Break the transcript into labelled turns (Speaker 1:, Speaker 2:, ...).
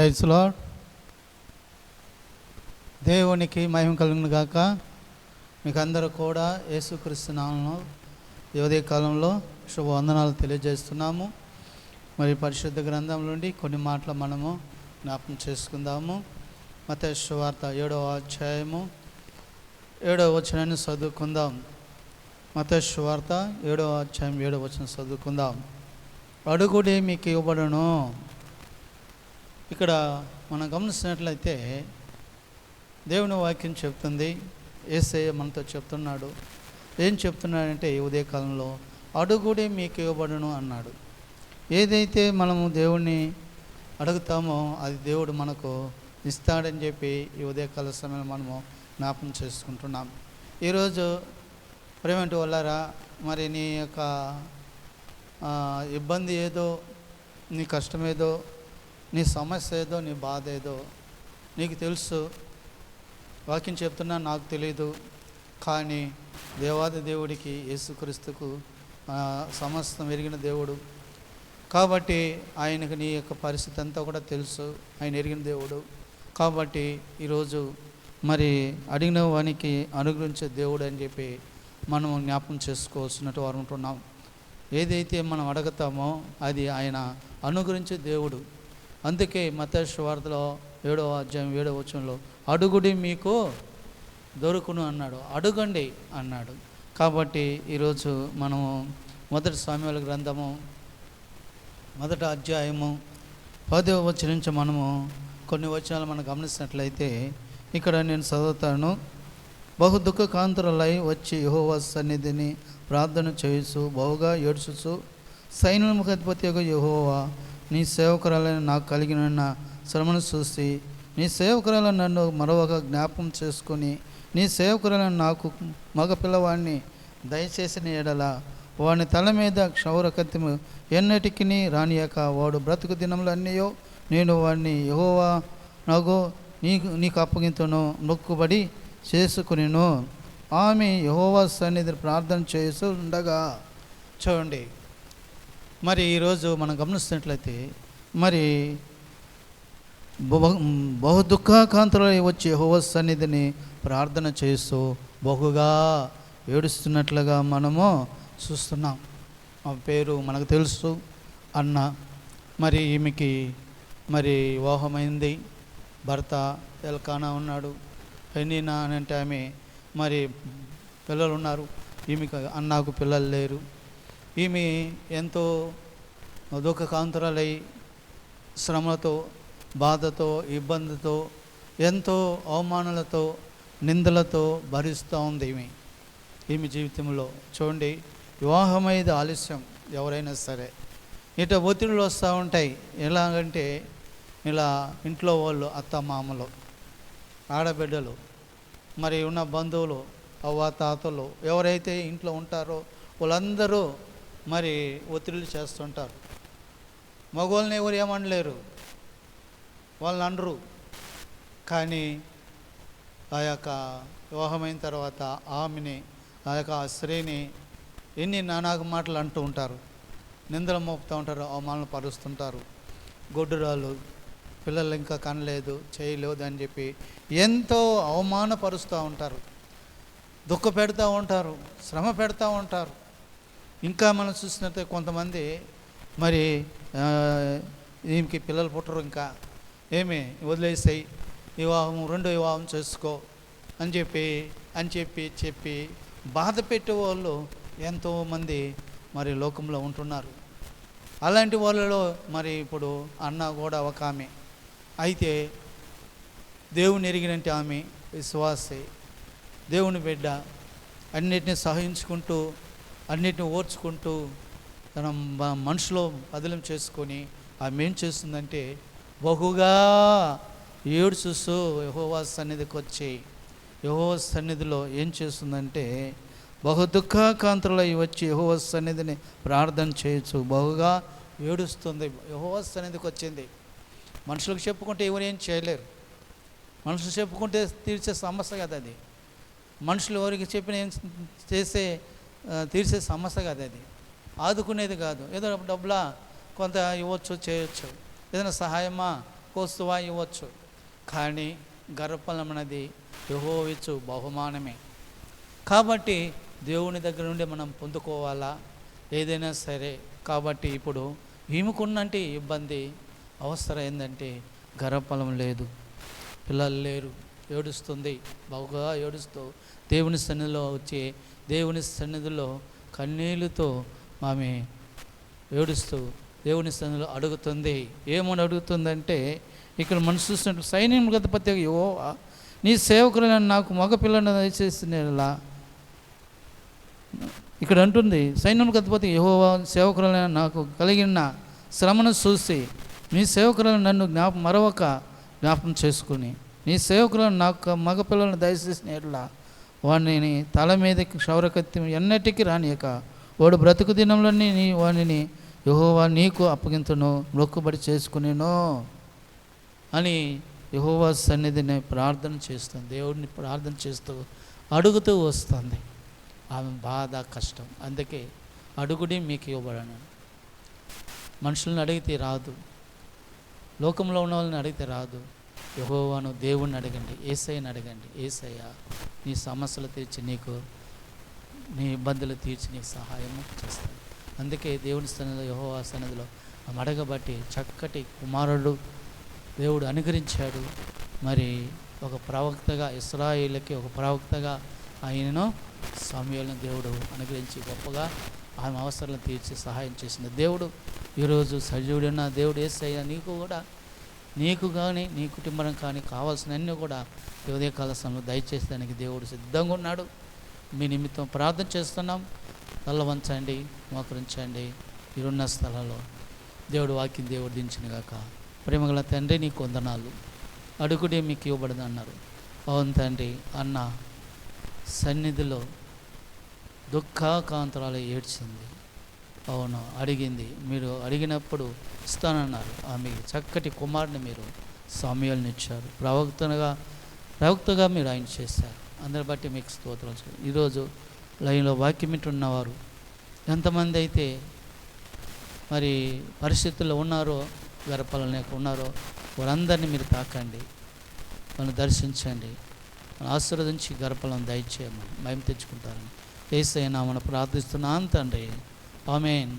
Speaker 1: Praise దేవునికి మహిమ కలుగును గాక. మీకు అందరూ కూడా యేసుక్రీస్తు నామంలో ఉదయ కాలంలో శుభవందనాలు తెలియజేస్తున్నాము. మరి పరిశుద్ధ గ్రంథం నుండి కొన్ని మాటలు మనము జ్ఞాపకం చేసుకుందాము. మత శువార్త ఏడవ అధ్యాయము ఏడవ వచనాన్ని చదువుకుందాం. మత శువార్త ఏడవ అధ్యాయం ఏడవ వచనం చదువుకుందాం. అడుగుడే మీకు ఇవ్వబడును. ఇక్కడ మనం గమనించినట్లయితే దేవుని వాక్యం చెప్తుంది ఏసయ్య మనతో చెప్తున్నాడు. ఏం చెప్తున్నాడంటే ఈ ఉదయకాలంలో అడుగుడే మీకు ఇవ్వబడును అన్నాడు. ఏదైతే మనము దేవుణ్ణి అడుగుతామో అది దేవుడు మనకు ఇస్తాడని చెప్పి ఈ ఉదయకాల సమయంలో మనము జ్ఞాపం చేసుకుంటున్నాం. ఈరోజు ప్రేమటి వల్లరా మరి నీ యొక్క ఇబ్బంది ఏదో నీ కష్టం ఏదో నీ సమస్య ఏదో నీ బాధ ఏదో నీకు తెలుసు. వాక్యం చెప్తున్నా నాకు తెలియదు కానీ దేవాది దేవుడికి యేసుక్రీస్తుకు సమస్తం ఎరిగిన దేవుడు. కాబట్టి ఆయనకు నీ యొక్క పరిస్థితి అంతా కూడా తెలుసు. ఆయన ఎరిగిన దేవుడు. కాబట్టి ఈరోజు మరి అడిగిన వానికి అనుగ్రహించే దేవుడు అని చెప్పి మనం జ్ఞాపకం చేసుకోవాల్సినట్టు వారు ఉంటున్నాం. ఏదైతే మనం అడుగుతామో అది ఆయన అనుగ్రహించే దేవుడు. అందుకే మతేశ్వ వార్తలో ఏడవ అధ్యాయం ఏడవ వచనంలో అడుగుడి మీకు దొరుకును అన్నాడు. అడుగండి అన్నాడు. కాబట్టి ఈరోజు మనము మొదటి స్వామ్యాల గ్రంథము మొదటి అధ్యాయము పదవ వచనం నుంచి మనము కొన్ని వచనాలు మనం గమనించినట్లయితే ఇక్కడ నేను చదువుతాను. బహు దుఃఖకాంతులై వచ్చి యెహోవా సన్నిధిని ప్రార్థన చేయుచు బహుగా ఏడ్చుచు సైన్యముఖాధిపతి యొక్క యహోవా నీ సేవకురాలని నాకు కలిగిన శ్రమను చూసి నీ సేవకురాలను నన్ను మరొక జ్ఞాపకం చేసుకొని నీ సేవకురాలను నాకు మగ పిల్లవాడిని దయచేసిన ఎడల వాని తల మీద క్షౌర కత్తిము ఎన్నటికి రానియక వాడు బ్రతుకు దినములన్నయో నేను వాడిని యహోవా నగో నీకు నీకు అప్పగింతును మొక్కుబడి చేసుకునేను. ఆమె యహోవా సన్నిధి ప్రార్థన చేస్తూ ఉండగా చూడండి. మరి ఈరోజు మనం గమనిస్తున్నట్లయితే మరి బహు బహు దుఃఖాకాంతలో వచ్చి హోవ సన్నిధిని ప్రార్థన చేస్తూ బహుగా ఏడుస్తున్నట్లుగా మనము చూస్తున్నాం. ఆ పేరు మనకు తెలుసు. అన్న మరి ఈమెకి మరి వివాహమైంది. భర్త ఎల్కానా ఉన్నాడు. పెన్నీనా అని అంటే ఆమె మరి పిల్లలు ఉన్నారు. ఈమెకి అన్నకు పిల్లలు లేరు. ఈమె ఎంతో దుఃఖకాంతురాలై శ్రమలతో బాధతో ఇబ్బందితో ఎంతో అవమానాలతో నిందలతో భరిస్తూ ఉంది ఈమె. ఈమె జీవితంలో చూడండి వివాహమైది ఆలస్యం ఎవరైనా సరే. ఇట ఒత్తిడులు వస్తూ ఉంటాయి. ఎలాగంటే ఇలా ఇంట్లో వాళ్ళు అత్త మామలు ఆడబిడ్డలు మరి ఉన్న బంధువులు అవ్వ తాతలు ఎవరైతే ఇంట్లో ఉంటారో వాళ్ళందరూ మరి ఒత్తిడులు చేస్తుంటారు. మగవాళ్ళని ఎవరు ఏమనలేరు వాళ్ళని అనరు. కానీ ఆ యొక్క వివాహమైన తర్వాత ఆమెని ఆ యొక్క స్త్రీని ఎన్ని నానాక మాటలు అంటూ ఉంటారు. నిందలు మోపుతూ ఉంటారు అవమానాలు పరుస్తుంటారు. గొడ్డురాలు పిల్లలు ఇంకా కనలేదు చేయలేదు అని చెప్పి ఎంతో అవమానపరుస్తూ ఉంటారు. దుఃఖ పెడతా ఉంటారు శ్రమ పెడతా ఉంటారు. ఇంకా మనం చూసినట్టే కొంతమంది మరి ఈమెకి పిల్లలు పుట్టరు ఇంకా. ఏమి? వదిలేసాయి. వివాహం రెండో వివాహం చేసుకో అని చెప్పి అని చెప్పి చెప్పి బాధ పెట్టేవాళ్ళు ఎంతోమంది మరి లోకంలో ఉంటున్నారు. అలాంటి వాళ్ళలో మరి ఇప్పుడు అన్న కూడా ఒక ఆమె. అయితే దేవుని ఎరిగినంటే ఆమె విశ్వాసే దేవుని బిడ్డ అన్నిటిని సహించుకుంటూ అన్నిటిని ఓర్చుకుంటూ తన మనసులో బదిలం చేసుకొని ఆమె ఏం చేస్తుందంటే బహుగా ఏడ్చుస్తూ యహోవా సన్నిధికి వచ్చి యహోవ సన్నిధిలో ఏం చేస్తుందంటే బహు దుఃఖాకాంతులై వచ్చి యహోవ సన్నిధిని ప్రార్థన చేయొచ్చు. బహుగా ఏడుస్తుంది. యహోవ సన్నిధికి వచ్చింది. మనుషులకు చెప్పుకుంటే ఎవరు ఏం చేయలేరు. మనుషులు చెప్పుకుంటే తీర్చే సమస్య కదా అది. మనుషులు ఎవరికి చెప్పిన ఏం చేసే తీర్చే సమస్య కాదు అది. ఆదుకునేది కాదు. ఏదో డబ్బులా కొంత ఇవ్వచ్చు చేయొచ్చు. ఏదైనా సహాయమా కోస్తువా ఇవ్వచ్చు. కానీ గర్భఫలం అనేది యహోవిచ్చు బహుమానమే. కాబట్టి దేవుని దగ్గర నుండి మనం పొందుకోవాలా? ఏదైనా సరే. కాబట్టి ఇప్పుడు ఈమెకున్నంటే ఇబ్బంది. అవసరం ఏంటంటే గర్వపలం లేదు. పిల్లలు లేరు. ఏడుస్తుంది. బాగా ఏడుస్తూ దేవుని సన్నిధిలో వచ్చి దేవుని సన్నిధిలో కన్నీళ్ళతో ఆమె ఏడుస్తూ దేవుని సన్నిధిలో అడుగుతుంది. ఏమని అడుగుతుందంటే ఇక్కడ మనసు చూసినట్టు సైన్యం గతపతి యువ నీ సేవకులను నాకు మగ పిల్లను ఇక్కడ అంటుంది సైన్యం గతపతి యహోవా సేవకులను నాకు కలిగిన శ్రమను చూసి మీ సేవకులను నన్ను జ్ఞాప మరొక జ్ఞాపం చేసుకుని. నీ సేవకులను నాకు మగపిల్లలను దయచేసిన ఎట్లా వాడిని తల మీదకి క్షౌరకత్తి ఎన్నటికీ రానియక. వాడు బ్రతుకు దినంలోని నీ వాడిని యహోవా నీకు అప్పగింతును మొక్కుబడి చేసుకునేనో అని యహోవా సన్నిధిని ప్రార్థన చేస్తుంది. దేవుడిని ప్రార్థన చేస్తూ అడుగుతూ వస్తుంది. ఆమె బాధ కష్టం. అందుకే అడుగుడి మీకు ఇవ్వబడను. మనుషులను అడిగితే రాదు. లోకంలో ఉన్న వాళ్ళని అడిగితే రాదు. యహోవాను దేవుణ్ణి అడగండి ఏసైని అడగండి ఏసయ్య నీ సమస్యలు తీర్చి నీకు నీ ఇబ్బందులు తీర్చి నీకు సహాయము చేస్తాను. అందుకే దేవుని సన్నిధిలో యహోవా సన్నిధిలో అడగబట్టి చక్కటి కుమారుడు దేవుడు అనుగ్రహించాడు. మరి ఒక ప్రవక్తగా ఇస్రాయిలకి ఒక ప్రవక్తగా ఆయనను సమయాలను దేవుడు అనుగ్రహించి గొప్పగా ఆమె అవసరాలను తీర్చి సహాయం చేసిన దేవుడు ఈరోజు సజీవుడున్న దేవుడు ఏసయ్య నీకు కూడా నీకు కానీ నీ కుటుంబం కానీ కావాల్సినన్నీ కూడా ఈ ఉదయకాల సమయంలో దయచేసేదానికి దేవుడు సిద్ధంగా ఉన్నాడు. మీ నిమిత్తం ప్రార్థన చేస్తున్నాం. తల్ల వంచండి మోకరించండి. మీరున్న స్థలంలో దేవుడు వాక్యం దేవుడు దించిన గాక ప్రేమగల తండ్రి నీకు వందనాలు. అడుగుడే మీకు ఇవ్వబడదు అన్నారు. అవును తండ్రి అన్న సన్నిధిలో దుఃఖాకాంతరాలు ఏడ్చింది. అవును అడిగింది. మీరు అడిగినప్పుడు ఇస్తానన్నారు. ఆమె చక్కటి కుమారుని మీరు ఇచ్చారు ప్రవక్తగా ప్రవక్తగా మీరు ఆయన చేశారు. అందరి బట్టి మీకు స్తోత్రం ఈరోజు లైన్లో వాక్యం ఉన్నవారు ఎంతమంది అయితే మరి పరిస్థితుల్లో ఉన్నారో గర్భాలను లేక ఉన్నారో వారందరినీ మీరు తాకండి. వాళ్ళని దర్శించండి. వాళ్ళని ఆశీర్వదించి గర్భలను దయచేయమని భయం తెచ్చుకుంటారని. ఏసైనా మనం ప్రార్థిస్తున్నాను తండ్రి. ఆమెన్